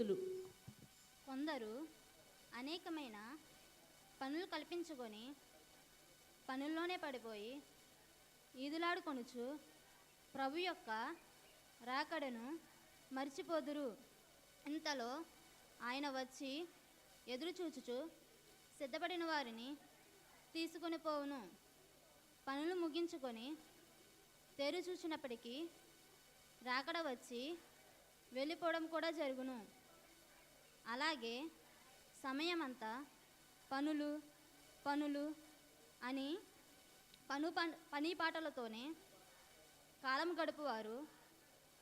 స్థుతులు కొందరు అనేకమైన పనులు కల్పించుకొని పనుల్లోనే పడిపోయి ఈదులాడుకొనుచు ప్రభు యొక్క రాకడను మర్చిపోదురు. ఇంతలో ఆయన వచ్చి ఎదురు చూచుచు సిద్ధపడిన వారిని తీసుకొని పోవును. పనులు ముగించుకొని తెరు చూచినప్పటికీ రాకడ వచ్చి వెళ్ళిపోవడం కూడా జరుగును. అలాగే సమయమంతా పనులు పనులు అని పను పని పాటలతోనే కాలం గడుపువారు.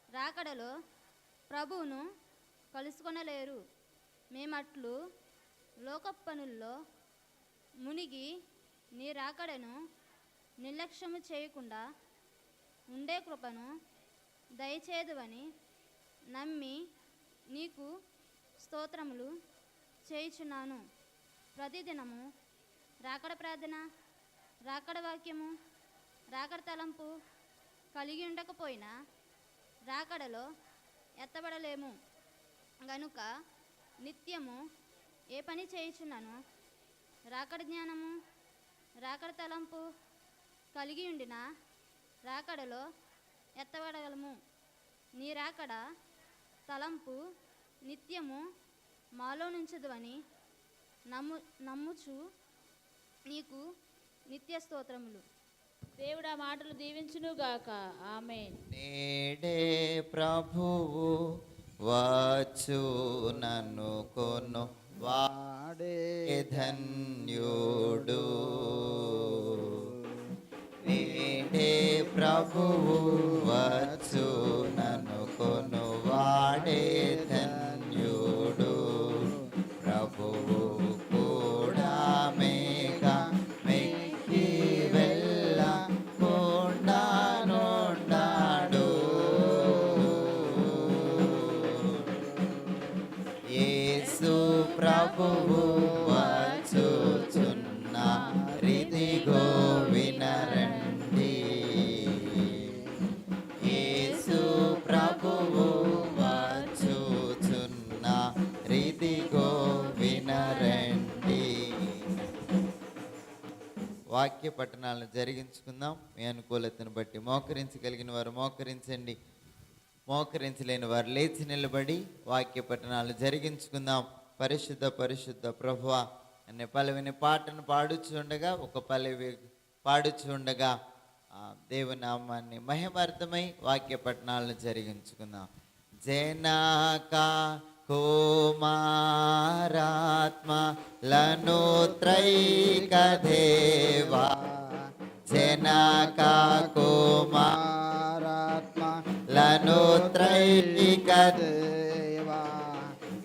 రాకడలో ప్రభువును కలుసుకొనలేరు. మేమట్లు లోక పనుల్లో మునిగి నీ రాకడను నిర్లక్ష్యము చేయకుండా ఉండే కృపను దయచేదువని నమ్మి నీకు స్తోత్రములు చేయుచున్నాను. ప్రతిదినము రాకడ ప్రార్థన రాకడ వాక్యము రాకడ తలంపు కలిగి ఉండకపోయినా రాకడలో ఎత్తబడలేము. గనుక నిత్యము ఏ పని చేయుచున్నాను రాకడ జ్ఞానము రాకడ తలంపు కలిగి ఉండిన రాకడలో ఎత్తబడగలము. నీ రాకడ తలంపు నిత్యము మాలో నుంచదు అని నమ్ము నమ్ముచు నీకు నిత్య స్తోత్రములు. దేవుడు ఆ మాటలు దీవించునుగాక ఆమె నేడే ప్రభువు వచ్చు నన్ను కొను. వాడే ధన్యుడు. నేడే ప్రభువు వచ్చు నన్ను కొను. వాడే ధన్యుడు. వాక్య పట్టణాలను జరిగించుకుందాం. మీ అనుకూలతను బట్టి మోకరించగలిగిన వారు మోకరించండి. మోకరించలేని వారు లేచి నిలబడి వాక్య పట్టణాలు జరిగించుకుందాం. పరిశుద్ధ పరిశుద్ధ ప్రభువ అనే పలువిని పాటను పాడుచుండగా ఒక పలువి పాడుచుండగా దేవునామాన్ని దేవుని మహిమార్థమై వాక్య పట్టణాలను జరిగించుకుందాం. జనాకా కుమారాత్మ లను త్రైక దేవా జనక కుమారాత్మ లను త్రైక దేవా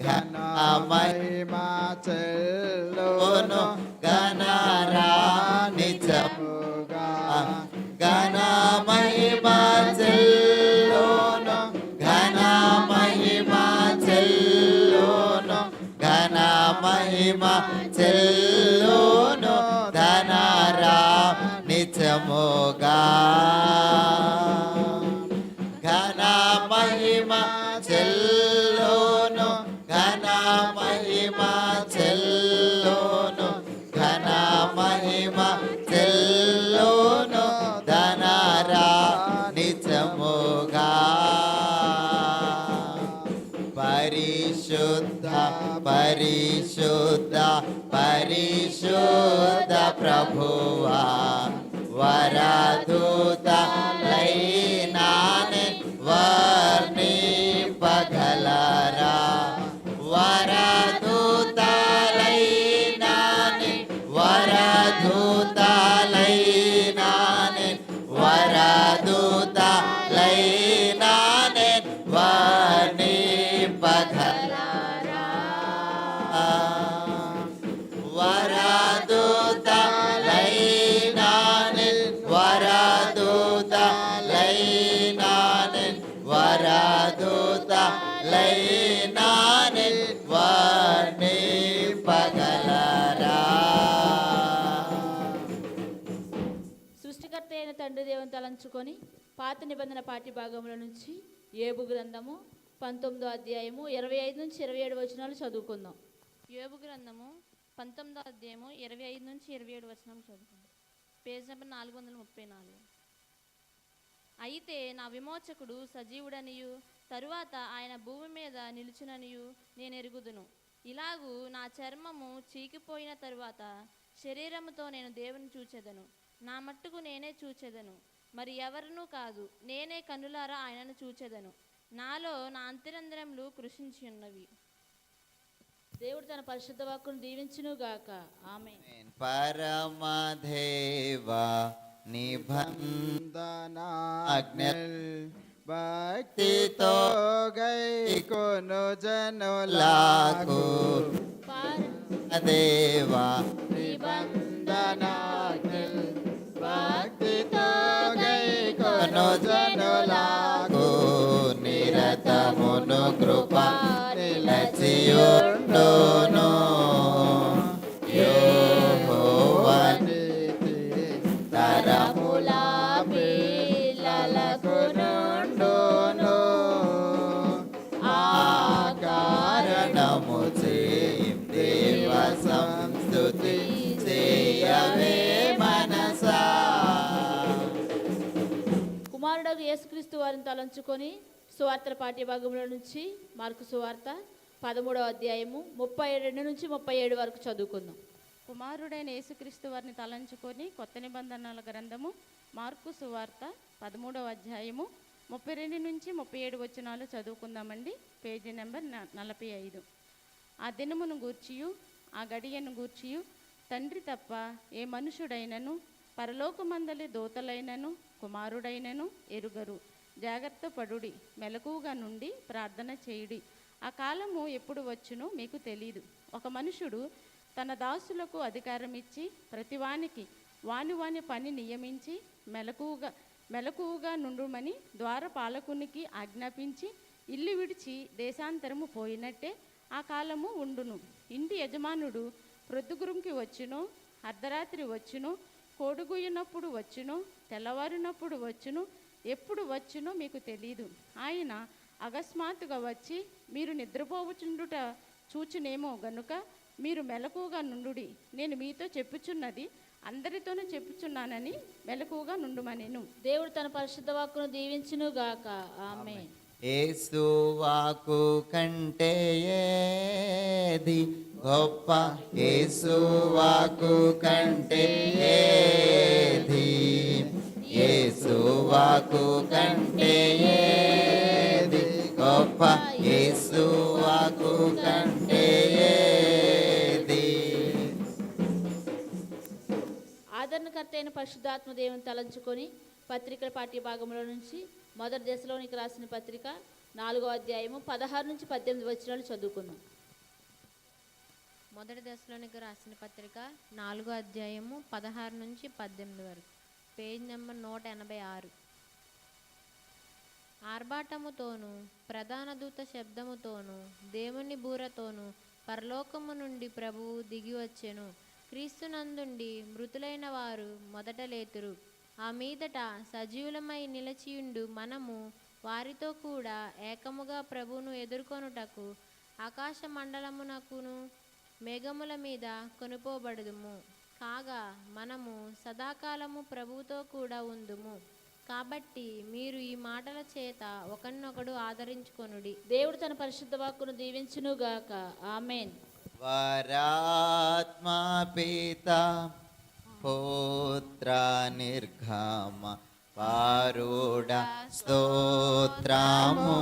ఘనమై మహిమా చెల్లును లోను గణరాణి నిజముగా ఘన మహిమా చెల్లోను ఘన మహిమా చెల్లోను ఘన మహిమా పరిశుద్ధ ప్రభువా వరదూత లయ తలంచుకొని పాత నిబంధన పాఠ్య భాగంలో నుంచి ఏబు గ్రంథము పంతొమ్మిదో అధ్యాయము ఇరవై ఐదు నుంచి ఇరవై ఏడు వచనాలు చదువుకుందాం. యోబు గ్రంథము పంతొమ్మిదో అధ్యాయము ఇరవై ఐదు నుంచి ఇరవై ఏడు వచనం చదువుకుందాం. పేజ్ నెంబర్ నాలుగు వందల ముప్పై నాలుగు. అయితే నా విమోచకుడు సజీవుడనియు తరువాత ఆయన భూమి మీద నిలుచుననియు నేను ఎరుగుదును. ఇలాగూ నా చర్మము చీకిపోయిన తరువాత శరీరముతో నేను దేవుని చూచెదను. నా మట్టుకు నేనే చూచెదను. మరి ఎవరునూ కాదు నేనే కన్నులారా ఆయనను చూచెదను. నాలో నా అంతరంధ్రములు కృషించి ఉన్నవి దేవుడు తన పరిశుద్ధ వాక్కును దీవించును గాక ఆమె పరమదేవ నిబంధనాజ్ఞల్ భక్తితో గై కొను లాకు జనులాకు దేవ నిలచియుండును యెహోవా తరముల పిల్లలకు నుండును ఆ కారణము దేవ సంస్థుతి చేయవే మనసా. కుమారుడు యేసుక్రీస్తు వారిని తలంచుకొని సువార్తల పాఠ్య భాగంలో నుంచి మార్కు సువార్త పదమూడవ అధ్యాయము ముప్పై రెండు నుంచి ముప్పై ఏడు వరకు చదువుకుందాం. కుమారుడైన యేసుక్రీస్తు వారిని తలంచుకొని కొత్త నిబంధనల గ్రంథము మార్కు సువార్త పదమూడవ అధ్యాయము ముప్పై రెండు నుంచి ముప్పై ఏడు వచనాలు చదువుకుందామండి. పేజీ నెంబర్ న- నలభై ఐదు. ఆ దినమును గూర్చియు ఆ గడియను గూర్చియు. తండ్రి తప్ప ఏ మనుషుడైనను పరలోకమందలి దోతలైనను కుమారుడైనను ఎరుగరు. జాగ్రత్త పడుడి మెలకుగా నుండి ప్రార్థన చేయుడి. ఆ కాలము ఎప్పుడు వచ్చునో మీకు తెలియదు ఒక మనుషుడు తన దాసులకు అధికారం ఇచ్చి ప్రతివానికి వాని వాని పని నియమించి మెలకుగా మెలకువగా నుండుమని ద్వారపాలకునికి ఆజ్ఞాపించి ఇల్లు విడిచి దేశాంతరము పోయినట్టే ఆ కాలము ఉండును. ఇంటి యజమానుడు ప్రొద్దుగురుంకి వచ్చును అర్ధరాత్రి వచ్చును కోడుగుయ్యనప్పుడు వచ్చును తెల్లవారినప్పుడు వచ్చును ఎప్పుడు వచ్చునో మీకు తెలియదు ఆయన అకస్మాత్తుగా వచ్చి మీరు నిద్రపోవచుండుట చూచునేమో గనుక మీరు మెలకుగా నుండుడి. నేను మీతో చెప్పుచున్నది అందరితోనూ చెప్పుచున్నానని మెలకుగా నుండుమనెను. దేవుడు తన పరిశుద్ధ వాక్కును దీవించును గాక. ఆమె ఏసు వాకు కంటే ఏది గొప్ప? ఏసు వాకు కంటే ఏది? ఏసు వాకు కంటే ఏది గొప్ప ఏసు వాకు కంటే ఆదరణకర్త అయిన పరిశుద్ధాత్మ దేవుని తలంచుకొని పత్రికల పాఠ్య భాగంలో నుంచి మొదటి దశలోనికి రాసిన పత్రిక నాలుగో అధ్యాయము పదహారు నుంచి పద్దెనిమిది వచనాలు చదువుకుందాం. మొదటి దశలోనికి రాసిన పత్రిక నాలుగో అధ్యాయము పదహారు నుంచి పద్దెనిమిది వరకు. పేజ్ నెంబర్ నూట ఎనభై ఆరు. ఆర్భాటముతోనూ ప్రధాన దూత శబ్దముతోనూ దేవుని బూరతోనూ పరలోకము నుండి ప్రభువు దిగివచ్చెను క్రీస్తునందుండి మృతులైన వారు మొదట లేతురు. ఆ మీదట సజీవులమై నిలచియుండు మనము వారితో కూడా ఏకముగా ప్రభువును ఎదుర్కొనుటకు ఆకాశ మండలమునకును మేఘముల మీద కొనుపోబడుదుము. కాగా మనము సదాకాలము ప్రభువుతో కూడా ఉందుము. కాబట్టి మీరు ఈ మాటల చేత ఒకరినొకడు ఆదరించుకొనుడి. దేవుడు తన పరిశుద్ధ వాక్కును దీవించును గాక ఆమెన్. వరాత్మా పిత పుత్ర నిర్గమ పారుడ స్తోత్రము.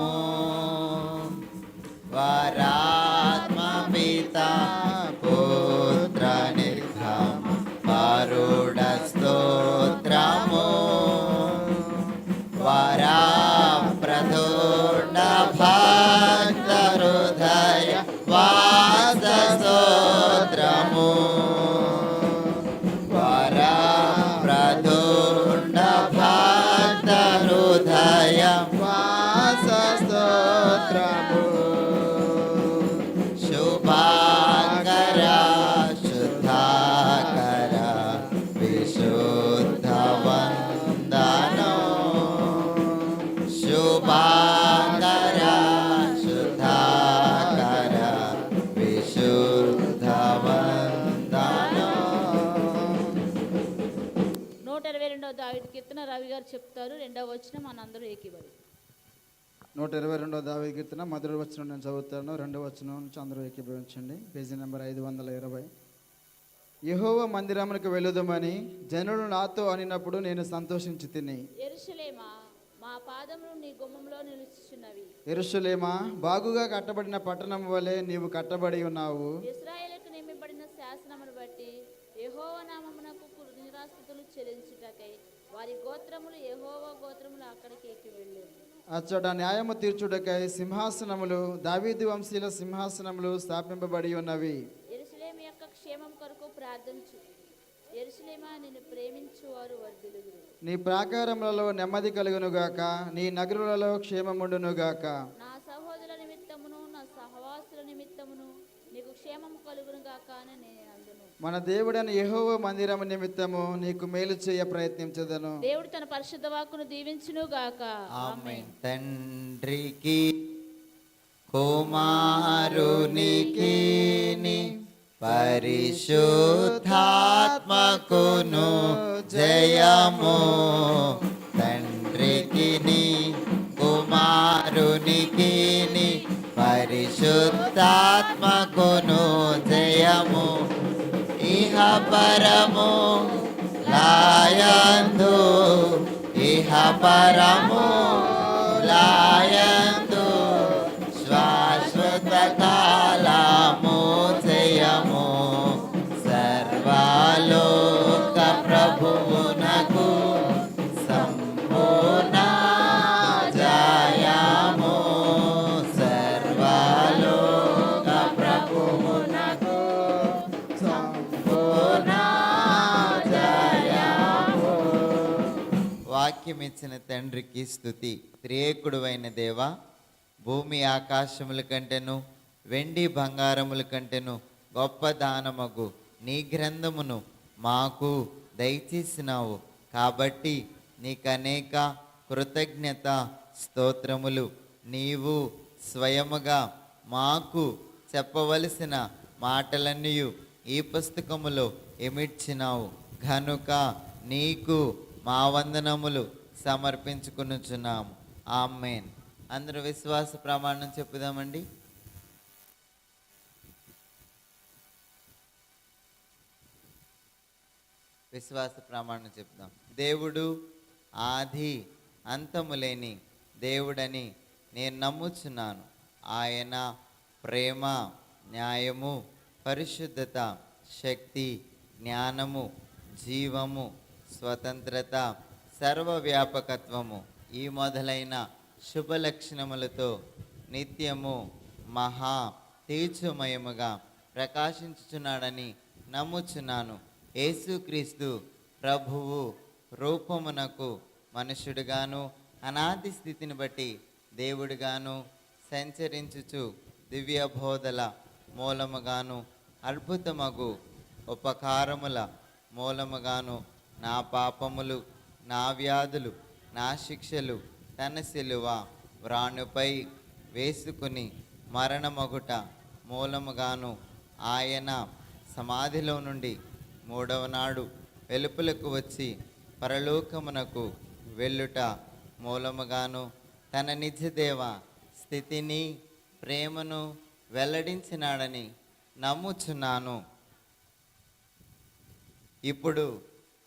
వరాత్మా పిత నూట ఇరవై రెండో దావి కీర్తన మొదటి వచనం నేను చదువుతాను. రెండో వచనం నుంచి అందరూ ఏకీభవించండి. పేజీ నెంబర్ ఐదు వందల ఇరవై. యహోవ మందిరమునకు వెళ్ళుదమని జనులు నాతో అనినప్పుడు నేను సంతోషించి తిని. మా పాదములు నీ గుమ్మంలో నిలుచుచున్నవి. ఎరుషలేమా బాగుగా కట్టబడిన పట్టణం వలె నీవు కట్టబడి ఉన్నావు. ఇస్రాయేలుకు నియమింపబడిన శాసనమును బట్టి యెహోవ నామమునకు నిరాస్తుతులు చెల్లించుటకై వారి గోత్రములు యెహోవా గోత్రములు అక్కడికి ఎక్కి వెళ్ళారు. అచ్చట న్యాయము తీర్చుటకై సింహాసనములు దావీదు వంశీయుల సింహాసనములు స్థాపింపబడి ఉన్నవి. ఎరుసలేం యొక్క క్షేమం కొరకు ప్రార్థించు. ఎరుసలేమా నిన్ను నీ ప్రాకారములలో నెమ్మది కలుగునుగాక నీ నగరులలో క్షేమముండునుగాక. నా సహోదరుల నిమిత్తమును నా సహవాసుల నిమిత్తమును నీకు క్షేమం కలుగును గాక అని నేను మన దేవుడని యెహోవ మందిరము నిమిత్తము నీకు మేలు చేయ ప్రయత్నించదను. దేవుడు తన పరిశుద్ధ వాక్కును దీవించును గాక. ఆమేన్. తండ్రికి కుమారునికి పరిశుద్ధాత్మకును జయము. తండ్రికి కుమారునికి పరిశుద్ధాత్మకును జయము. పరము లాయందు ఇహ పరము లా వాక్యం ఇచ్చిన తండ్రికి స్థుతి త్రియేకుడువైన దేవా భూమి ఆకాశముల కంటేను వెండి బంగారముల కంటేను గొప్ప దానమగు. నీ గ్రంథమును మాకు దయచేసినావు కాబట్టి నీకు అనేక కృతజ్ఞత స్తోత్రములు. నీవు స్వయముగా మాకు చెప్పవలసిన మాటలన్నీ ఈ పుస్తకములో ఎమిడ్చినావు కనుక నీకు మా వందనములు సమర్పించుకునుచున్నాము. ఆమెన్. అందరూ విశ్వాస ప్రమాణం చెప్పుదామండి. విశ్వాస ప్రమాణం చెప్దాం దేవుడు ఆది అంతము లేని దేవుడని నేను నమ్ముచున్నాను. ఆయన ప్రేమ న్యాయము పరిశుద్ధత శక్తి జ్ఞానము జీవము స్వతంత్రత సర్వవ్యాపకత్వము ఈ మొదలైన శుభ లక్షణములతో నిత్యము మహా తేజమయముగా ప్రకాశించుచున్నాడని నమ్ముచున్నాను. యేసుక్రీస్తు ప్రభువు రూపమునకు మనుషుడుగాను అనాది స్థితిని బట్టి దేవుడుగాను సంచరించుచు దివ్య బోధల మూలముగాను అద్భుతమగు ఉపకారముల మూలముగాను నా పాపములు నా వ్యాధులు నా శిక్షలు తన శిలువ వ్రాణుపై వేసుకుని మరణమగుట మూలముగాను ఆయన సమాధిలో నుండి మూడవ నాడు వెలుపులకు వచ్చి పరలోకమునకు వెళ్ళుట మూలముగాను తన నిజదేవ స్థితిని ప్రేమను వెల్లడించినాడని నమ్ముచున్నాను. ఇప్పుడు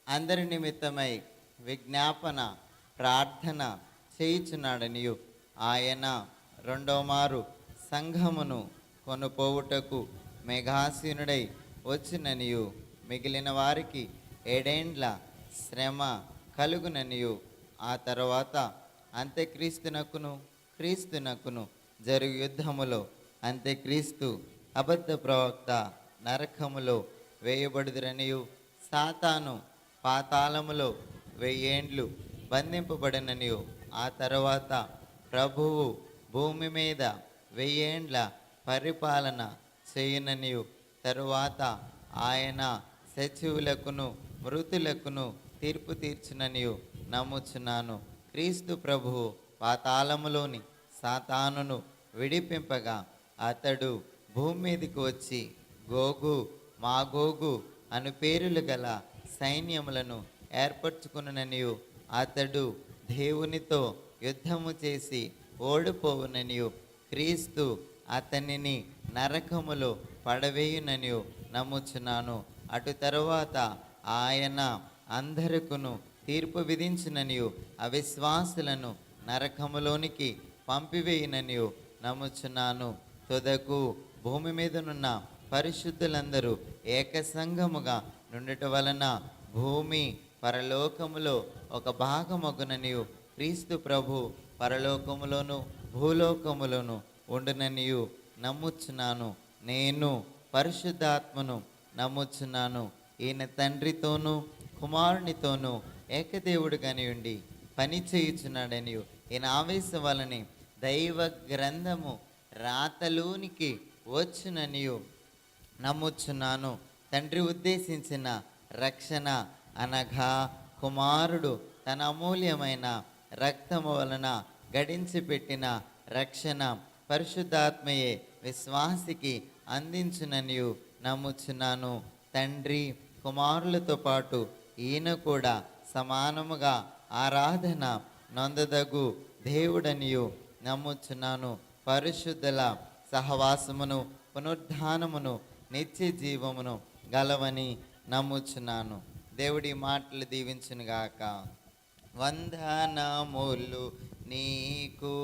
అందరి నిమిత్తమై విజ్ఞాపన ప్రార్థన చేయుచున్నాడనియు. ఆయన రెండో మారు సంఘమును కొనుపోవుటకు మేఘాసీనుడై వచ్చిననియు. మిగిలిన వారికి ఏడేండ్ల శ్రమ కలుగుననియు. ఆ తర్వాత అంత్యక్రీస్తునకును క్రీస్తునకును జరుగు యుద్ధములో అంత్యక్రీస్తు అబద్ధ ప్రవక్త నరకములో వేయబడుదురనియు. సాతాను పాతాళములో వెయ్యేండ్లు బంధింపబడిననియు. ఆ తర్వాత ప్రభువు భూమి మీద వెయ్యేండ్ల పరిపాలన చేయననియు. తరువాత ఆయన సచివులకును మృతులకును తీర్పు తీర్చుననియు నమ్ముచున్నాను. క్రీస్తు ప్రభువు పాతాళములోని సాతానును విడిపింపగా అతడు భూమి మీదకి వచ్చి గోగు మాగోగు అను పేరులు గల సైన్యములను ఏర్పరచుకున్ననియు అతడు దేవునితో యుద్ధము చేసి ఓడిపోవుననియు క్రీస్తు అతనిని నరకములో పడవేయుననియు నమ్ముచున్నాను. అటు తరువాత ఆయన అందరికును తీర్పు విధించిననియు అవిశ్వాసులను నరకములోనికి పంపివేయుననియు నమ్ముచున్నాను. తుదకు భూమి మీదనున్న పరిశుద్ధులందరూ ఏకసంగముగా నుండట వలన భూమి పరలోకములో ఒక భాగమగుననియు క్రీస్తు ప్రభు పరలోకములోను భూలోకములోను ఉండుననియు నమ్ముచున్నాను. నేను పరిశుద్ధాత్మను నమ్ముచున్నాను. ఈయన తండ్రితోనూ కుమారునితోనూ ఏకదేవుడుగాని ఉండి పని చేయుచున్నాడని ఈయన ఆవేశం వలని దైవ గ్రంథము రాతలోనికి వచ్చుననియు నమ్ముచున్నాను. తండ్రి ఉద్దేశించిన రక్షణ అనగా కుమారుడు తన అమూల్యమైన రక్తము వలన గడించి పెట్టిన రక్షణ పరిశుద్ధాత్మయే విశ్వాసికి అందించుననియు నమ్ముచున్నాను. తండ్రి కుమారులతో పాటు ఈయన కూడా సమానముగా ఆరాధన నొందదగు దేవుడనియు నమ్ముచున్నాను. పరిశుద్ధుల సహవాసమును పునరుద్ధానమును నిత్య జీవమును గలవని నమ్ముచున్నాను. దేవుడి మాటలు దీవించునుగాక. వందనములు నీకు.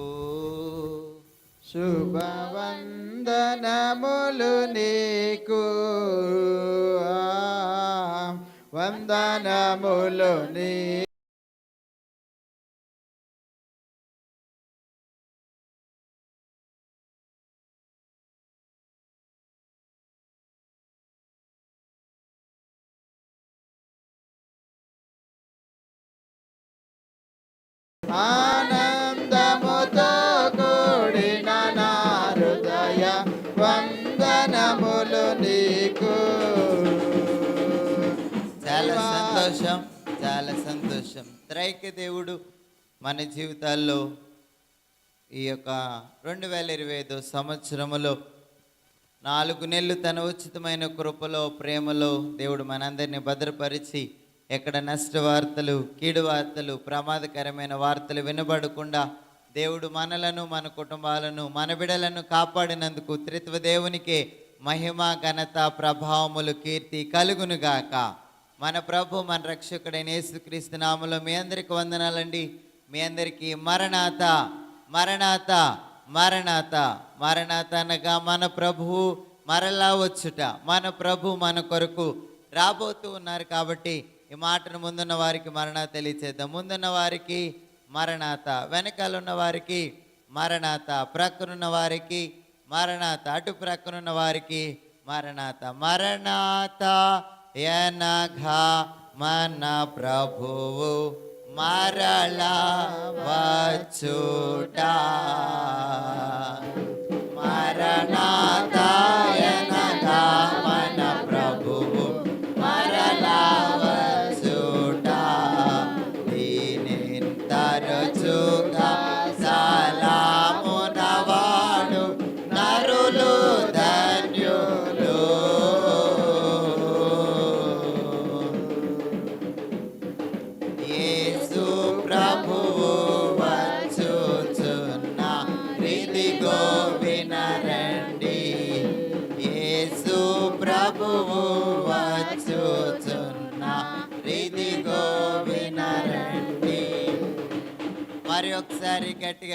శుభవందనములు నీకు. ఆ, వందనములు నీ ఆనందముతో కూడిన నా హృదయ వందనములు నీకు. చాలా సంతోషం చాలా సంతోషం. త్రైక్య దేవుడు మన జీవితాల్లో ఈ యొక్క రెండు వేల ఇరవై ఐదు సంవత్సరములో నాలుగు నెలలు తన ఉచితమైన కృపలో ప్రేమలో దేవుడు మనందరినీ భద్రపరిచి ఎక్కడ నష్ట వార్తలు కీడు వార్తలు ప్రమాదకరమైన వార్తలు వినబడకుండా దేవుడు మనలను మన కుటుంబాలను మన బిడలను కాపాడినందుకు త్రిత్వ దేవునికే మహిమ ఘనత ప్రభావములు కీర్తి కలుగునుగాక. మన ప్రభు మన రక్షకుడైన యేసుక్రీస్తు నామలో మీ అందరికి వందనాలండి. మీ అందరికీ మరణాత మరణాత మరణాత మరణాత అనగా మన ప్రభువు మరలా వచ్చుట మన ప్రభు మన కొరకు రాబోతూ ఉన్నారు కాబట్టి ఈ మాటను ముందున్న వారికి మరణా తెలియచేద్దాం. ముందున్న వారికి మరణాత వెనకాల ఉన్న వారికి మరణాత ప్రక్కనున్న వారికి మరణాత అటు ప్రక్కనున్న వారికి మరణాత. మరణాత ఎనఘా మన ప్రభువు మరలా వచ్చుట మరణాత ఎనఘా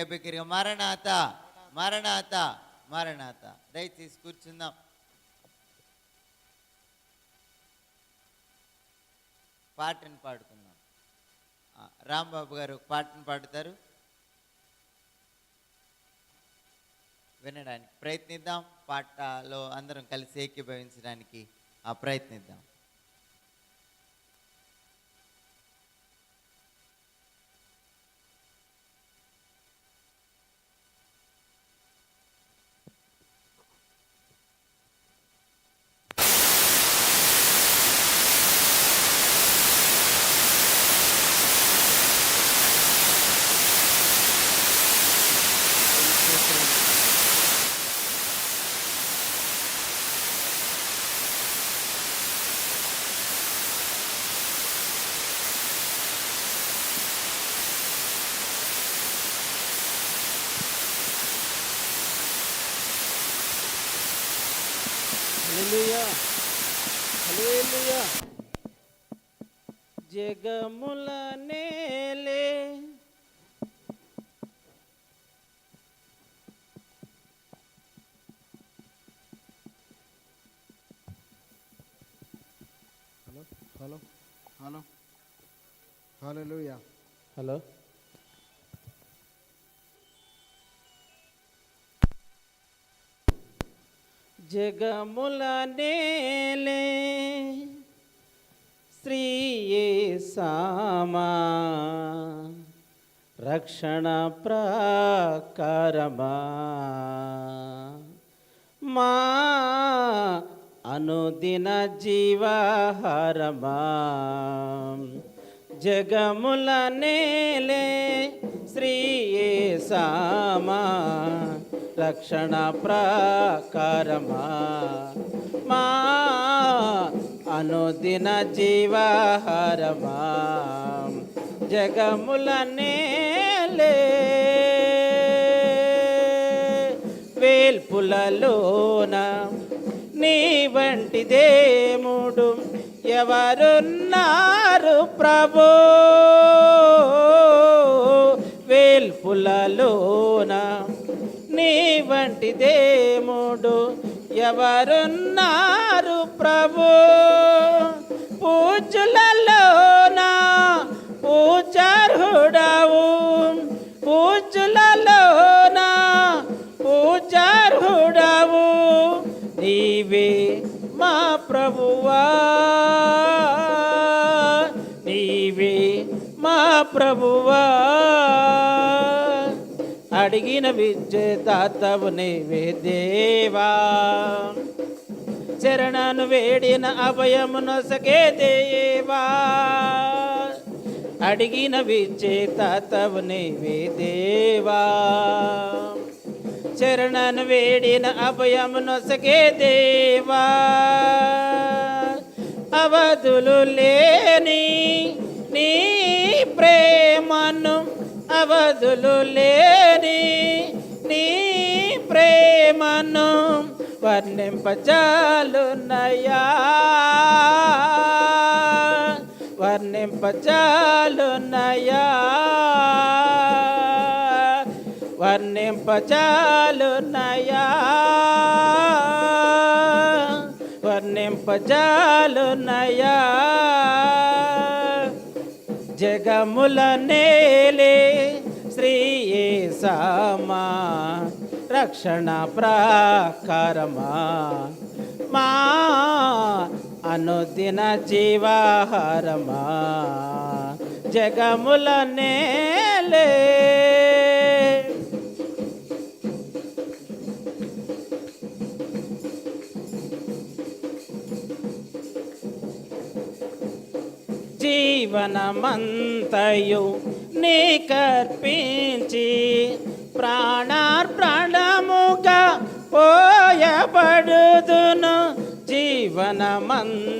గట్టిగా మరణాత మరణాత మరణాత. దయచేసి కూర్చుందాం. పాటను పాడుకుందాం. రాంబాబు గారు ఒక పాటను పాడుతారు. వినడానికి ప్రయత్నిద్దాం. పాటలో అందరం కలిసి ఏకీభవించడానికి ఆ ప్రయత్నిద్దాం. హల్లెలూయా జగముల నేలే hello hello hello hallelujah hello జగముల నేలే శ్రీయేసామా రక్షణ ప్రాకారమా. మా అనుదిన జీవాహారమా. జగముల నేలే శ్రీయే లక్షణ రక్షణ ప్రాకారమా? మా అనుదిన జీవాహారమా? జగముల నేలే వేల్పులలోన నీ వంటి దేముడు ఎవరున్నారు ప్రభు? వేల్పులలోన నీ వంటి దేముడు ఎవరున్నారు ప్రభు? పూజలలోన పూజార్హుడవు. పూజలలోన పూజార్హుడవు. నీవే మా ప్రభువా. నీవే మా ప్రభువా. అడిగిన విజేతాతవు నీవే దేవా. చరణను వేడిన అభయము సకే దేవా. అడిగిన విజేతాతవు నీవే దేవా. చరణను వేడిన అభయము సకే దేవా. అవధులు లేని నీ ప్రేమను అవధులు లేని నీ ప్రేమను వర్ణింపచాలున్నయ్యా వర్ణింపచాలున్నయ్యా వర్ణింపచాలున్నయ్యా వర్ణింపచాలున్నయ్యా జగముల నేలే శ్రీయే సామా రక్షణ ప్రాకారమా. మా అనుదిన జీవాహారమా. జగముల నేలే జీవనమంతయు నీ కర్పించి ప్రాణార్పణముగా పోయబడుదును జీవనమంత